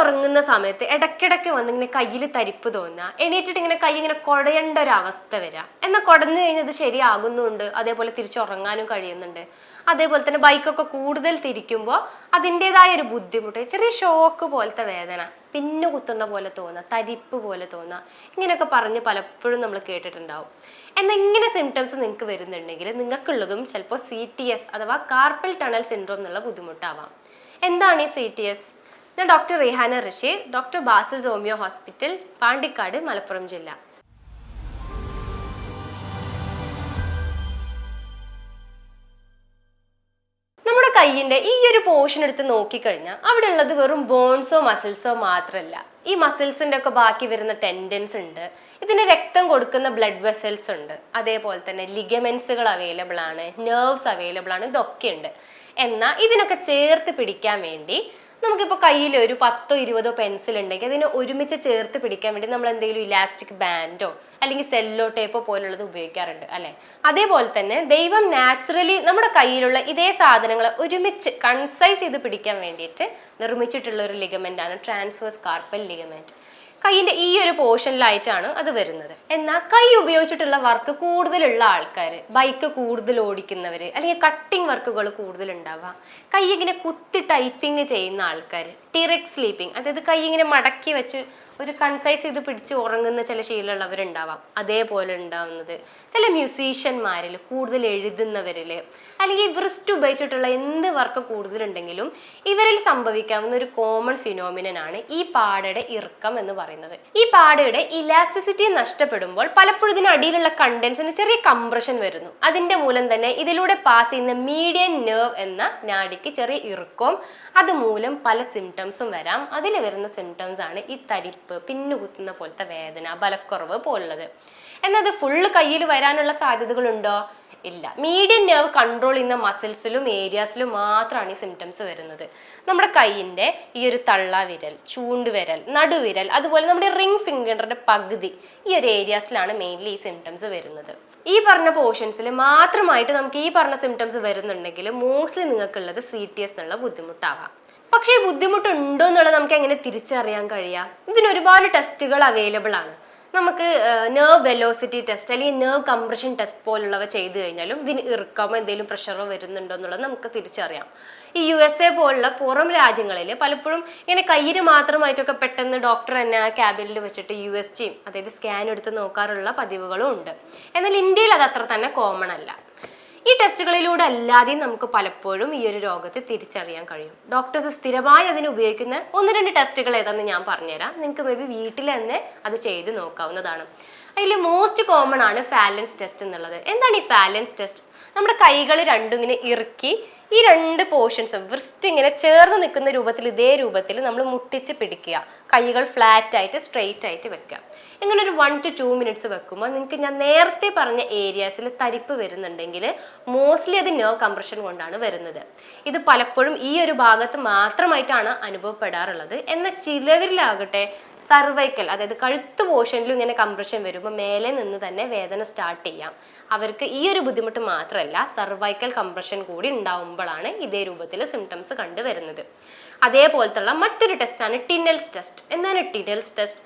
ഉറങ്ങുന്ന സമയത്ത് ഇടയ്ക്കിടയ്ക്ക് വന്ന് ഇങ്ങനെ കയ്യിൽ തരിപ്പ് തോന്നുക. എണീറ്റിട്ട് ഇങ്ങനെ കൈ ഇങ്ങനെ കുടയേണ്ട ഒരു അവസ്ഥ വരിക. എന്നാൽ കുടഞ്ഞു കഴിഞ്ഞാൽ അത് ശരിയാകുന്നുണ്ട്. അതേപോലെ തിരിച്ചുറങ്ങാനും കഴിയുന്നുണ്ട്. അതേപോലെ തന്നെ ബൈക്കൊക്കെ കൂടുതൽ തിരിക്കുമ്പോൾ അതിന്റെതായ ഒരു ബുദ്ധിമുട്ട് ചെറിയ ഷോക്ക് പോലത്തെ വേദന പിന്നു കുത്തുന്ന പോലെ തോന്നുക തരിപ്പ് പോലെ തോന്നുക ഇങ്ങനെയൊക്കെ പറഞ്ഞ് പലപ്പോഴും നമ്മൾ കേട്ടിട്ടുണ്ടാവും. എന്നാൽ ഇങ്ങനെ സിംറ്റംസ് നിങ്ങൾക്ക് വരുന്നുണ്ടെങ്കിൽ നിങ്ങൾക്കുള്ളതും ചിലപ്പോൾ സി ടി എസ് അഥവാ കാർപ്പൽ ടണൽ സിൻഡ്രോം എന്നുള്ള ബുദ്ധിമുട്ടാവാം. എന്താണ് ഈ സി ടി എസ് ഞാൻ doctor Rihana Rasheed doctor Basil സോമിയോ hospital Pandikkad Malappuram ജില്ല. നമ്മുടെ കയ്യിന്റെ ഈ ഒരു പോർഷൻ എടുത്ത് നോക്കിക്കഴിഞ്ഞാൽ അവിടെ ഉള്ളത് വെറും ബോൺസോ മസിൽസോ മാത്രമല്ല ഈ മസിൽസിന്റെ ഒക്കെ ബാക്കി വരുന്ന ടെൻഡൻസ് ഉണ്ട്. ഇതിന് രക്തം കൊടുക്കുന്ന ബ്ലഡ് വെസൽസ് ഉണ്ട്. അതേപോലെ തന്നെ ലിഗമെന്റ്സുകൾ അവൈലബിൾ ആണ് നെർവ്സ് അവൈലബിൾ ആണ് ഇതൊക്കെ ഉണ്ട്. എന്നാൽ ഇതിനൊക്കെ ചേർത്ത് പിടിക്കാൻ വേണ്ടി നമുക്കിപ്പോൾ കയ്യിൽ ഒരു പത്തോ ഇരുപതോ പെൻസിൽ ഉണ്ടെങ്കിൽ അതിനെ ഒരുമിച്ച് ചേർത്ത് പിടിക്കാൻ വേണ്ടി നമ്മൾ എന്തെങ്കിലും ഇലാസ്റ്റിക് ബാൻഡോ അല്ലെങ്കിൽ സെല്ലോ ടേപ്പോ പോലുള്ളത് ഉപയോഗിക്കാറുണ്ട് അല്ലേ? അതേപോലെ തന്നെ ദൈവം നാച്ചുറലി നമ്മുടെ കയ്യിലുള്ള ഇതേ സാധനങ്ങളെ ഒരുമിച്ച് കൺസൈസ് ചെയ്ത് പിടിക്കാൻ വേണ്ടിയിട്ട് നിർമ്മിച്ചിട്ടുള്ള ഒരു ലിഗമെന്റ് ആണ് ട്രാൻസ്വേഴ്സ് കാർപ്പൽ ലിഗമെന്റ് കൈയിന്റെ ഈ ഒരു പോർഷനിലായിട്ടാണ് അത് വരുന്നത്. എന്നാൽ കൈ ഉപയോഗിച്ചിട്ടുള്ള വർക്ക് കൂടുതലുള്ള ആൾക്കാർ ബൈക്ക് കൂടുതൽ ഓടിക്കുന്നവർ അല്ലെങ്കിൽ കട്ടിംഗ് വർക്കുകൾ കൂടുതൽ ഉണ്ടാവുക കൈ ഇങ്ങനെ കുത്തി ടൈപ്പിംഗ് ചെയ്യുന്ന ആൾക്കാർ ടിറക് സ്ലീപ്പിംഗ് അതായത് കൈ ഇങ്ങനെ മടക്കി വെച്ച് ഒരു കൺസൈസ് ചെയ്ത് പിടിച്ച് ഉറങ്ങുന്ന ചില ശീലമുള്ളവരുണ്ടാവാം. അതേപോലെ ഉണ്ടാവുന്നത് ചില മ്യൂസീഷ്യന്മാരിൽ കൂടുതൽ എഴുതുന്നവരിൽ അല്ലെങ്കിൽ റിസ്റ്റ് ഉപയോഗിച്ചിട്ടുള്ള എന്ത് വർക്ക് കൂടുതലുണ്ടെങ്കിലും ഇവരിൽ സംഭവിക്കാവുന്ന ഒരു കോമൺ ഫിനോമിനനാണ് ഈ പാടയുടെ ഇറുക്കം എന്ന് പറയുന്നത്. ഈ പാടയുടെ ഇലാസ്റ്റിസിറ്റി നഷ്ടപ്പെടുമ്പോൾ പലപ്പോഴും ഇതിനടിയിലുള്ള കണ്ടൻസിന് ചെറിയ കംപ്രഷൻ വരുന്നു. അതിന്റെ മൂലം തന്നെ ഇതിലൂടെ പാസ് ചെയ്യുന്ന മീഡിയൻ നെർവ് എന്ന നാഡിക്ക് ചെറിയ ഇറുക്കവും അതുമൂലം പല സിംറ്റംസും വരാം. അതിൽ വരുന്ന സിംറ്റംസ് ആണ് ഈ തരിപ്പ് പിന്നുകുത്തുന്ന പോലത്തെ വേദന ബലക്കുറവ് പോലുള്ളത്. എന്നാൽ അത് ഫുള്ള് കയ്യിൽ വരാനുള്ള സാധ്യതകളുണ്ടോ? ഇല്ല. മീഡിയൻ നെർവ് കൺട്രോൾ ചെയ്യുന്ന മസിൽസിലും ഏരിയാസിലും മാത്രമാണ് ഈ സിംറ്റംസ് വരുന്നത്. നമ്മുടെ കൈയിന്റെ ഈ ഒരു തള്ള വിരൽ ചൂണ്ടുവിരൽ നടുവിരൽ അതുപോലെ നമ്മുടെ റിംഗ് ഫിംഗറിന്റെ പകുതി ഈ ഒരു ഏരിയാസിലാണ് മെയിൻലി ഈ സിംറ്റംസ് വരുന്നത്. ഈ പറഞ്ഞ പോർഷൻസിൽ മാത്രമായിട്ട് നമുക്ക് ഈ പറഞ്ഞ സിംറ്റംസ് വരുന്നുണ്ടെങ്കിൽ മോസ്റ്റ്ലി നിങ്ങൾക്കുള്ളത് സി ടി എസ് എന്നുള്ള ബുദ്ധിമുട്ടാവാം. പക്ഷേ ഈ ബുദ്ധിമുട്ടുണ്ടോ എന്നുള്ളത് നമുക്ക് എങ്ങനെ തിരിച്ചറിയാൻ കഴിയാം? ഇതിന് ഒരുപാട് ടെസ്റ്റുകൾ അവൈലബിൾ ആണ്. നമുക്ക് നെർവ് വെലോസിറ്റി ടെസ്റ്റ് അല്ലെങ്കിൽ നെർവ് കംപ്രഷൻ ടെസ്റ്റ് പോലുള്ളവ ചെയ്തു കഴിഞ്ഞാലും ഇതിന് ഇറുക്കമോ എന്തെങ്കിലും പ്രഷറോ വരുന്നുണ്ടോ എന്നുള്ളത് നമുക്ക് തിരിച്ചറിയാം. ഈ യു എസ് എ പോലുള്ള പുറം രാജ്യങ്ങളിൽ പലപ്പോഴും ഇങ്ങനെ കയ്യിൽ മാത്രമായിട്ടൊക്കെ പെട്ടെന്ന് ഡോക്ടർ തന്നെ ക്യാബിനിൽ വെച്ചിട്ട് യു എസ് ജിയും അതായത് സ്കാൻ എടുത്ത് നോക്കാറുള്ള പതിവുകളും ഉണ്ട്. എന്നാൽ ഇന്ത്യയിൽ അത് അത്ര തന്നെ കോമൺ അല്ല. ഈ ടെസ്റ്റുകളിലൂടെ അല്ലാതെയും നമുക്ക് പലപ്പോഴും ഈ ഒരു രോഗത്തെ തിരിച്ചറിയാൻ കഴിയും. ഡോക്ടേഴ്സ് സ്ഥിരമായി അതിന് ഉപയോഗിക്കുന്ന ഒന്ന് രണ്ട് ടെസ്റ്റുകൾ ഏതാണെന്ന് ഞാൻ പറഞ്ഞുതരാം. നിങ്ങൾക്ക് മേ ബി വീട്ടിൽ തന്നെ അത് ചെയ്ത് നോക്കാവുന്നതാണ്. അതിൽ മോസ്റ്റ് കോമൺ ആണ് ഫാലൻസ് ടെസ്റ്റ് എന്നുള്ളത്. എന്താണ് ഈ ഫാലൻസ് ടെസ്റ്റ് നമ്മുടെ കൈകൾ രണ്ടും ഇങ്ങനെ ഇറുക്കി ഈ രണ്ട് പോർഷൻസും വൃസ്റ്റ് ഇങ്ങനെ ചേർന്ന് നിൽക്കുന്ന രൂപത്തിൽ ഇതേ രൂപത്തിൽ നമ്മൾ മുട്ടിച്ച് പിടിക്കുക. കൈകൾ ഫ്ലാറ്റ് ആയിട്ട് സ്ട്രെയിറ്റ് ആയിട്ട് വെക്കുക. ഇങ്ങനെ ഒരു വൺ ടു ടു മിനിറ്റ്സ് വെക്കുമ്പോൾ നിങ്ങൾക്ക് ഞാൻ നേരത്തെ പറഞ്ഞ ഏരിയാസിൽ തരിപ്പ് വരുന്നുണ്ടെങ്കിൽ മോസ്റ്റ്ലി അത് നെർവ് കംപ്രഷൻ കൊണ്ടാണ് വരുന്നത്. ഇത് പലപ്പോഴും ഈ ഒരു ഭാഗത്ത് മാത്രമായിട്ടാണ് അനുഭവപ്പെടാറുള്ളത്. എന്നാൽ ചിലവരിലാകട്ടെ സർവൈക്കൽ അതായത് കഴുത്ത് പോർഷനിലും ഇങ്ങനെ കംപ്രഷൻ വരുമ്പോൾ മേലെ നിന്ന് തന്നെ വേദന സ്റ്റാർട്ട് ചെയ്യാം. അവർക്ക് ഈ ഒരു ബുദ്ധിമുട്ട് മാത്രമല്ല സർവൈക്കൽ കംപ്രഷൻ കൂടി ഉണ്ടാവുമ്പോഴാണ് ഇതേ രൂപത്തിൽ സിംറ്റംസ് കണ്ടുവരുന്നത്. അതേപോലത്തുള്ള മറ്റൊരു ടെസ്റ്റാണ് ടിന്നൽസ് ടെസ്റ്റ് എന്താണ് ടിന്നൽസ് ടെസ്റ്റ്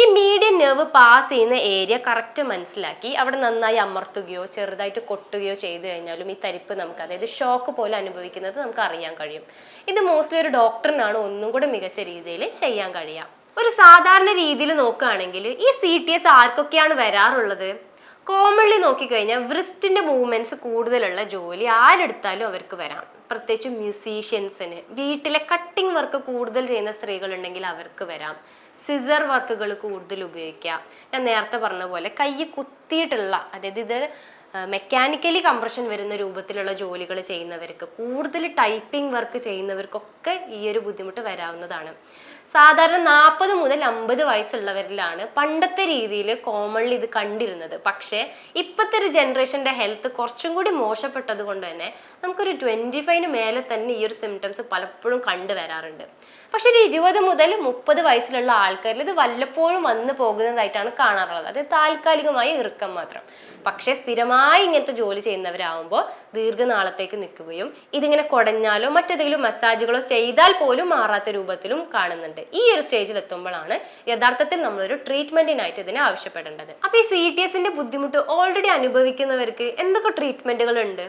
ഈ മീഡിയൻ നെർവ് പാസ് ചെയ്യുന്ന ഏരിയ കറക്റ്റ് മനസ്സിലാക്കി അവിടെ നന്നായി അമർത്തുകയോ ചെറുതായിട്ട് കൊട്ടുകയോ ചെയ്തു കഴിഞ്ഞാലും ഈ തരിപ്പ് നമുക്ക് അതായത് ഷോക്ക് പോലെ അനുഭവിക്കുന്നത് നമുക്ക് അറിയാൻ കഴിയും. ഇത് മോസ്റ്റ്ലി ഒരു ഡോക്ടറിനാണ് ഒന്നും കൂടെ മികച്ച രീതിയിൽ ചെയ്യാൻ കഴിയുക. ഒരു സാധാരണ രീതിയിൽ നോക്കുകയാണെങ്കിൽ ഈ സി ടി എസ് ആർക്കൊക്കെയാണ് വരാറുള്ളത്? കോമൺലി നോക്കിക്കഴിഞ്ഞാൽ വ്രിസ്റ്റിന്റെ മൂവ്മെന്റ്സ് കൂടുതലുള്ള ജോലി ആരെടുത്താലും അവർക്ക് വരാം. പ്രത്യേകിച്ച് മ്യൂസീഷ്യൻസിന് വീട്ടിലെ കട്ടിംഗ് വർക്ക് കൂടുതൽ ചെയ്യുന്ന സ്ത്രീകളുണ്ടെങ്കിൽ അവർക്ക് വരാം. സിസർ വർക്കുകൾ കൂടുതൽ ഉപയോഗിക്കാം. ഞാൻ നേരത്തെ പറഞ്ഞ പോലെ കൈ കുത്തിയിട്ടുള്ള അതായത് ഇത് മെക്കാനിക്കലി കംപ്രഷൻ വരുന്ന രൂപത്തിലുള്ള ജോലികൾ ചെയ്യുന്നവർക്ക് കൂടുതൽ ടൈപ്പിംഗ് വർക്ക് ചെയ്യുന്നവർക്കൊക്കെ ഈ ഒരു ബുദ്ധിമുട്ട് വരാവുന്നതാണ്. സാധാരണ നാൽപ്പത് മുതൽ അമ്പത് വയസ്സുള്ളവരിലാണ് പണ്ടത്തെ രീതിയിൽ കോമൺലി ഇത് കണ്ടിരുന്നത്. പക്ഷേ ഇപ്പോഴത്തെ ഒരു ജനറേഷന്റെ ഹെൽത്ത് കുറച്ചും കൂടി മോശപ്പെട്ടത് കൊണ്ട് തന്നെ നമുക്കൊരു ട്വന്റി ഫൈവിന് മേലെ തന്നെ ഈ ഒരു സിംറ്റംസ് പലപ്പോഴും കണ്ടുവരാറുണ്ട് പക്ഷെ ഒരു ഇരുപത് മുതൽ മുപ്പത് വയസ്സിലുള്ള ആൾക്കാരിൽ ഇത് വല്ലപ്പോഴും വന്നു പോകുന്നതായിട്ടാണ് കാണാറുള്ളത്. അത് താൽക്കാലികമായി ഇറുക്കം മാത്രം. പക്ഷേ സ്ഥിരമായി ഇങ്ങനത്തെ ജോലി ചെയ്യുന്നവരാകുമ്പോൾ ദീർഘനാളത്തേക്ക് നിൽക്കുകയും ഇതിങ്ങനെ കുടഞ്ഞാലോ മറ്റേതെങ്കിലും മസാജുകളോ ചെയ്താൽ പോലും മാറാത്ത രൂപത്തിലും കാണുന്നുണ്ട്. ഈ ഒരു സ്റ്റേജിൽ എത്തുമ്പോഴാണ് യഥാർത്ഥത്തിൽ നമ്മളൊരു ട്രീറ്റ്മെന്റിനായിട്ട് ഇതിനെ ആവശ്യപ്പെടേണ്ടത്. അപ്പൊ ഈ സി ടി എസിന്റെ ബുദ്ധിമുട്ട് ഓൾറെഡി അനുഭവിക്കുന്നവർക്ക് എന്തൊക്കെ ട്രീറ്റ്മെന്റുകൾ ഉണ്ട്?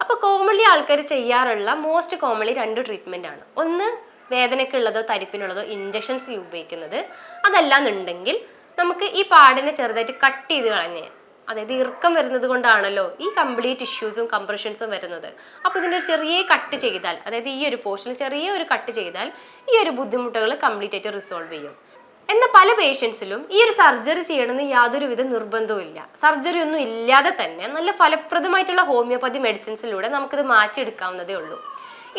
അപ്പൊ കോമൺലി ആൾക്കാർ ചെയ്യാറുള്ള മോസ്റ്റ് കോമൺലി രണ്ട് ട്രീറ്റ്മെന്റ് ആണ്. ഒന്ന് വേദനയ്ക്കുള്ളതോ തരിപ്പിനുള്ളതോ ഇഞ്ചക്ഷൻസ് ഉപയോഗിക്കുന്നത്. അതല്ലാന്നുണ്ടെങ്കിൽ നമുക്ക് ഈ പാടിനെ ചെറുതായിട്ട് കട്ട് ചെയ്ത് കളഞ്ഞ് അതായത് ഇറുക്കം വരുന്നത് കൊണ്ടാണല്ലോ ഈ കംപ്ലീറ്റ് ഇഷ്യൂസും കംപ്രഷൻസും വരുന്നത്. അപ്പോൾ ഇതിന്റെ ചെറിയ കട്ട് ചെയ്താൽ അതായത് ഈ ഒരു പോർഷനിൽ ചെറിയ ഒരു കട്ട് ചെയ്താൽ ഈ ഒരു ബുദ്ധിമുട്ടുകൾ കംപ്ലീറ്റ് ആയിട്ട് റിസോൾവ് ചെയ്യും. എന്നാൽ പല പേഷ്യൻസിലും ഈ ഒരു സർജറി ചെയ്യണമെന്ന് യാതൊരുവിധ നിർബന്ധവും ഇല്ല. സർജറി ഒന്നും ഇല്ലാതെ തന്നെ നല്ല ഫലപ്രദമായിട്ടുള്ള ഹോമിയോപ്പതി മെഡിസിൻസിലൂടെ നമുക്കിത് മാറ്റിയെടുക്കാവുന്നതേ ഉള്ളൂ.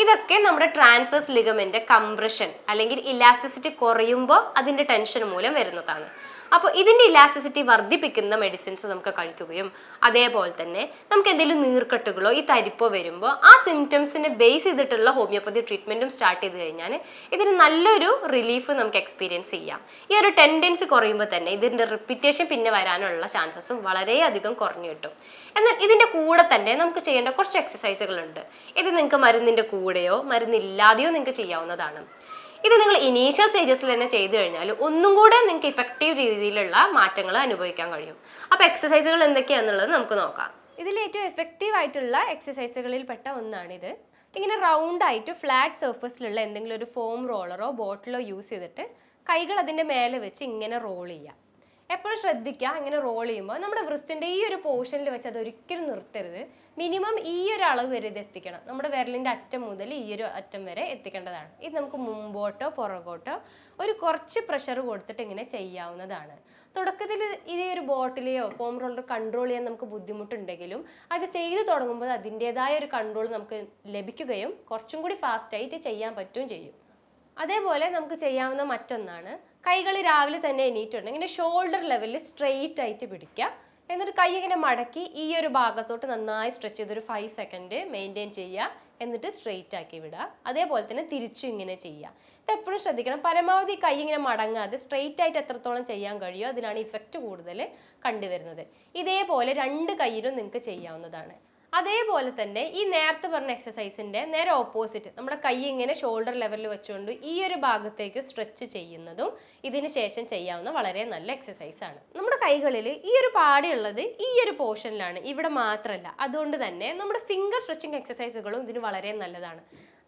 ഇതൊക്കെ നമ്മുടെ ട്രാൻസ്വേഴ്സ് ലിഗമെന്റ് കംപ്രഷൻ അല്ലെങ്കിൽ ഇലാസ്റ്റിസിറ്റി കുറയുമ്പോൾ അതിന്റെ ടെൻഷൻ മൂലം വരുന്നതാണ്. അപ്പോൾ ഇതിന്റെ ഇലാസ്റ്റിസിറ്റി വർദ്ധിപ്പിക്കുന്ന മെഡിസിൻസ് നമുക്ക് കഴിക്കുകയും അതേപോലെ തന്നെ നമുക്ക് എന്തെങ്കിലും നീർക്കെട്ടുകളോ ഈ തരിപ്പോ വരുമ്പോൾ ആ സിംറ്റംസിനെ ബേസ് ചെയ്തിട്ടുള്ള ഹോമിയോപ്പതി ട്രീറ്റ്മെന്റും സ്റ്റാർട്ട് ചെയ്ത് കഴിഞ്ഞാൽ ഇതിന് നല്ലൊരു റിലീഫ് നമുക്ക് എക്സ്പീരിയൻസ് ചെയ്യാം. ഈ ഒരു ടെൻഡൻസി കുറയുമ്പോൾ തന്നെ ഇതിന്റെ റിപ്പീറ്റേഷൻ പിന്നെ വരാനുള്ള ചാൻസസും വളരെയധികം കുറഞ്ഞു കിട്ടും. എന്നാൽ ഇതിന്റെ കൂടെ തന്നെ നമുക്ക് ചെയ്യേണ്ട കുറച്ച് എക്സസൈസുകളുണ്ട് ഇത് നിങ്ങൾക്ക് മരുന്നിന്റെ കൂടെയോ മരുന്നില്ലാതെയോ നിങ്ങൾക്ക് ചെയ്യാവുന്നതാണ്. ഇത് നിങ്ങൾ ഇനീഷ്യൽ സ്റ്റേജസിൽ തന്നെ ചെയ്തു കഴിഞ്ഞാൽ ഒന്നും കൂടെ നിങ്ങൾക്ക് ഇഫക്റ്റീവ് രീതിയിലുള്ള മാറ്റങ്ങൾ അനുഭവിക്കാൻ കഴിയും. അപ്പോൾ എക്സസൈസുകൾ എന്തൊക്കെയാണെന്നുള്ളത് നമുക്ക് നോക്കാം. ഇതിൽ ഏറ്റവും എഫക്റ്റീവ് ആയിട്ടുള്ള എക്സസൈസുകളിൽ പെട്ട ഒന്നാണിത്. ഇങ്ങനെ റൗണ്ട് ആയിട്ട് ഫ്ലാറ്റ് സർഫസിലുള്ള എന്തെങ്കിലും ഒരു ഫോം റോളറോ ബോട്ടിലോ യൂസ് ചെയ്തിട്ട് കൈകൾ അതിന്റെ മേലെ വെച്ച് ഇങ്ങനെ റോൾ ചെയ്യുക. എപ്പോഴും ശ്രദ്ധിക്കുക ഇങ്ങനെ റോൾ ചെയ്യുമ്പോൾ നമ്മുടെ വൃസ്റ്റിന്റെ ഈ ഒരു പോർഷനിൽ വെച്ച് അത് ഒരിക്കലും നിർത്തരുത്. മിനിമം ഈ ഒരു അളവ് വരെ ഇത് എത്തിക്കണം. നമ്മുടെ വിരലിന്റെ അറ്റം മുതൽ ഈ ഒരു അറ്റം വരെ എത്തിക്കേണ്ടതാണ്. ഇത് നമുക്ക് മുമ്പോട്ടോ പുറകോട്ടോ ഒരു കുറച്ച് പ്രഷർ കൊടുത്തിട്ട് ഇങ്ങനെ ചെയ്യാവുന്നതാണ്. തുടക്കത്തിൽ ഈ ഒരു ബോട്ടിലെയോ ഫോം റോളർ കൺട്രോൾ ചെയ്യാൻ നമുക്ക് ബുദ്ധിമുട്ടുണ്ടെങ്കിലും അത് ചെയ്തു തുടങ്ങുമ്പോൾ അതിന്റേതായ ഒരു കൺട്രോൾ നമുക്ക് ലഭിക്കുകയും കുറച്ചും കൂടി ഫാസ്റ്റായിട്ട് ചെയ്യാൻ പറ്റുകയും ചെയ്യും. അതേപോലെ നമുക്ക് ചെയ്യാവുന്ന മറ്റൊന്നാണ് കൈകൾ രാവിലെ തന്നെ എണീറ്റുണ്ട് ഇങ്ങനെ ഷോൾഡർ ലെവലിൽ സ്ട്രെയിറ്റ് ആയിട്ട് പിടിക്കുക. എന്നിട്ട് കൈ ഇങ്ങനെ മടക്കി ഈ ഒരു ഭാഗത്തോട്ട് നന്നായി സ്ട്രെച്ച് ചെയ്ത് ഒരു ഫൈവ് സെക്കൻഡ് മെയിന്റെയിൻ ചെയ്യുക. എന്നിട്ട് സ്ട്രെയിറ്റ് ആക്കി വിടുക. അതേപോലെ തന്നെ തിരിച്ചു ഇങ്ങനെ ചെയ്യുക. ഇത് എപ്പോഴും ശ്രദ്ധിക്കണം. പരമാവധി കൈ ഇങ്ങനെ മടങ്ങാതെ സ്ട്രെയിറ്റ് ആയിട്ട് എത്രത്തോളം ചെയ്യാൻ കഴിയുമോ അതിനാണ് ഇഫക്റ്റ് കൂടുതൽ കണ്ടുവരുന്നത്. ഇതേപോലെ രണ്ട് കൈയിലും നിങ്ങൾക്ക് ചെയ്യാവുന്നതാണ്. അതേപോലെ തന്നെ ഈ നേരത്തെ പറഞ്ഞ എക്സസൈസിന്റെ നേരെ ഓപ്പോസിറ്റ് നമ്മുടെ കൈ ഇങ്ങനെ ഷോൾഡർ ലെവലിൽ വെച്ചുകൊണ്ട് ഈ ഒരു ഭാഗത്തേക്ക് സ്ട്രെച്ച് ചെയ്യുന്നതും ഇതിന് ശേഷം ചെയ്യാവുന്ന വളരെ നല്ല എക്സസൈസാണ് നമ്മുടെ കൈകളിൽ ഈ ഒരു പാടിയുള്ളത് ഈ ഒരു പോർഷനിലാണ് ഇവിടെ മാത്രമല്ല അതുകൊണ്ട് തന്നെ നമ്മുടെ ഫിംഗർ സ്ട്രെച്ചിങ് എക്സസൈസുകളും ഇതിന് വളരെ നല്ലതാണ്.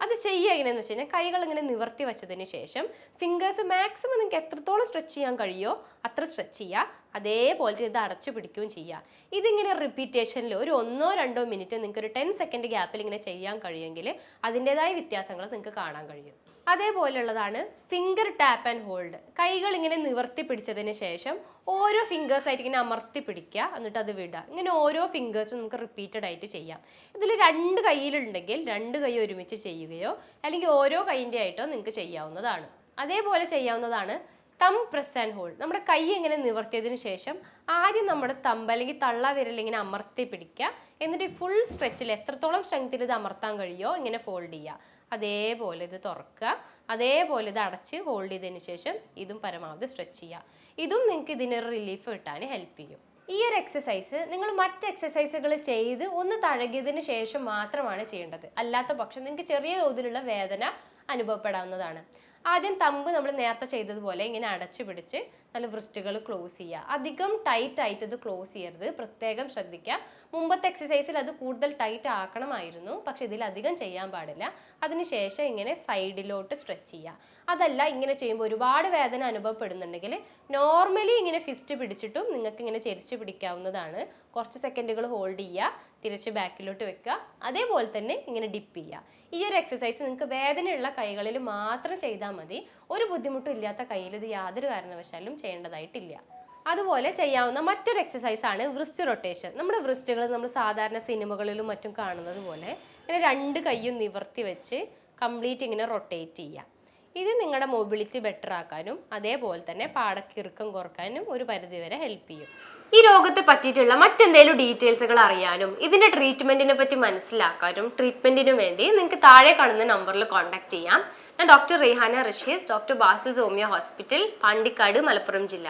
അത് ചെയ്യുക എങ്ങനെയെന്ന് വെച്ച് കഴിഞ്ഞാൽ കൈകൾ ഇങ്ങനെ നിവർത്തി വെച്ചതിന് ശേഷം ഫിംഗേഴ്സ് മാക്സിമം നിങ്ങൾക്ക് എത്രത്തോളം സ്ട്രെച്ച് ചെയ്യാൻ കഴിയുമോ അത്ര സ്ട്രെച്ച് ചെയ്യുക. അതേപോലെ ഇത് അടച്ചു പിടിക്കുകയും ചെയ്യുക ഇതിങ്ങനെ റിപ്പീറ്റേഷനിൽ ഒരു ഒന്നോ രണ്ടോ മിനിറ്റ് നിങ്ങൾക്ക് ഒരു ടെൻ സെക്കൻഡ് ഗ്യാപ്പിൽ ഇങ്ങനെ ചെയ്യാൻ കഴിയുമെങ്കിൽ അതിന്റെതായ വ്യത്യാസങ്ങൾ നിങ്ങൾക്ക് കാണാൻ കഴിയും. അതേപോലെയുള്ളതാണ് ഫിംഗർ ടാപ്പ് ആൻഡ് ഹോൾഡ് കൈകൾ ഇങ്ങനെ നിവർത്തി പിടിച്ചതിന് ശേഷം ഓരോ ഫിംഗേഴ്സ് ആയിട്ട് ഇങ്ങനെ അമർത്തി പിടിക്കുക എന്നിട്ട് അത് വിടുക. ഇങ്ങനെ ഓരോ ഫിംഗേഴ്സും നമുക്ക് റിപ്പീറ്റഡ് ആയിട്ട് ചെയ്യാം. ഇതിൽ രണ്ട് കയ്യിലുണ്ടെങ്കിൽ രണ്ട് കൈ ഒരുമിച്ച് ചെയ്യുകയോ അല്ലെങ്കിൽ ഓരോ കൈന്റെ ആയിട്ടോ നിങ്ങൾക്ക് ചെയ്യാവുന്നതാണ്. അതേപോലെ ചെയ്യാവുന്നതാണ് തം പ്രസ് ആൻഡ് ഹോൾഡ്. നമ്മുടെ കൈ ഇങ്ങനെ നിവർത്തിയതിനു ശേഷം ആദ്യം നമ്മുടെ തമ്പ് അല്ലെങ്കിൽ തള്ള വിരൽ ഇങ്ങനെ അമർത്തി പിടിക്കുക. എന്നിട്ട് ഫുൾ സ്ട്രെച്ചിൽ എത്രത്തോളം സ്ട്രെങ്ത്തിൽ ഇത് അമർത്താൻ കഴിയുമോ ഇങ്ങനെ ഫോൾഡ് ചെയ്യുക. അതേപോലെ ഇത് തുറക്കുക. അതേപോലെ ഇത് അടച്ച് ഹോൾഡ് ചെയ്തതിന് ശേഷം ഇതും പരമാവധി സ്ട്രെച്ച് ചെയ്യുക. ഇതും നിങ്ങൾക്ക് ഇതിനൊരു റിലീഫ് കിട്ടാൻ ഹെൽപ്പ് ചെയ്യും. ഈ ഒരു എക്സസൈസ് നിങ്ങൾ മറ്റ് എക്സസൈസുകൾ ചെയ്ത് ഒന്ന് തഴകിയതിന് ശേഷം മാത്രമാണ് ചെയ്യേണ്ടത്. അല്ലാത്ത പക്ഷം നിങ്ങൾക്ക് ചെറിയ തോതിലുള്ള വേദന അനുഭവപ്പെടാവുന്നതാണ്. ആദ്യം തമ്പ് നമ്മൾ നേരത്തെ ചെയ്തതുപോലെ ഇങ്ങനെ അടച്ചു പിടിച്ച് നല്ല വൃസ്റ്റുകൾ ക്ലോസ് ചെയ്യുക. അധികം ടൈറ്റ് ആയിട്ട് ഇത് ക്ലോസ് ചെയ്യരുത്. പ്രത്യേകം ശ്രദ്ധിക്കുക. മുമ്പത്തെ എക്സസൈസിൽ അത് കൂടുതൽ ടൈറ്റ് ആക്കണമായിരുന്നു. പക്ഷെ ഇതിൽ അധികം ചെയ്യാൻ പാടില്ല. അതിനുശേഷം ഇങ്ങനെ സൈഡിലോട്ട് സ്ട്രെച്ച് ചെയ്യുക. അതല്ല ഇങ്ങനെ ചെയ്യുമ്പോൾ ഒരുപാട് വേദന അനുഭവപ്പെടുന്നുണ്ടെങ്കിൽ നോർമലി ഇങ്ങനെ ഫിസ്റ്റ് പിടിച്ചിട്ടും നിങ്ങൾക്ക് ഇങ്ങനെ ചെരിച്ച് പിടിക്കാവുന്നതാണ്. കുറച്ച് സെക്കൻഡുകൾ ഹോൾഡ് ചെയ്യുക. തിരിച്ച് ബാക്കിലോട്ട് വെക്കുക. അതേപോലെ തന്നെ ഇങ്ങനെ ഡിപ്പ് ചെയ്യുക. ഈ ഒരു എക്സസൈസ് നിങ്ങൾക്ക് വേദനയുള്ള കൈകളിൽ മാത്രം ചെയ്താൽ മതി. ഒരു ബുദ്ധിമുട്ടും ഇല്ലാത്ത കയ്യിൽ ഇത് യാതൊരു കാരണവശാലും ചെയ്യേണ്ടതായിട്ടില്ല. അതുപോലെ ചെയ്യാവുന്ന മറ്റൊരു എക്സസൈസ് ആണ് വൃസ്റ്റ് റൊട്ടേഷൻ നമ്മുടെ വൃസ്റ്റുകൾ നമ്മൾ സാധാരണ സിനിമകളിലും മറ്റും കാണുന്നത് പോലെ ഇങ്ങനെ രണ്ട് കൈയും നിവർത്തി വെച്ച് കംപ്ലീറ്റ് ഇങ്ങനെ റൊട്ടേറ്റ് ചെയ്യുക ഇത് നിങ്ങളുടെ മൊബിലിറ്റി ബെറ്റർ ആക്കാനും അതേപോലെ തന്നെ പാടക്കിറുക്കം കുറക്കാനും ഒരു പരിധിവരെ ഹെൽപ്പ് ചെയ്യും. ഈ രോഗത്തെ പറ്റിയിട്ടുള്ള മറ്റെന്തെങ്കിലും ഡീറ്റെയിൽസുകൾ അറിയാനും ഇതിന്റെ ട്രീറ്റ്മെന്റിനെ പറ്റി മനസ്സിലാക്കാനും ട്രീറ്റ്മെന്റിനു വേണ്ടി നിങ്ങൾക്ക് താഴെ കാണുന്ന നമ്പറിൽ കോൺടാക്ട് ചെയ്യാം. ഞാൻ doctor Raihana Rasheed doctor Basil Somiya hospital Pandikkad Malappuram ജില്ല.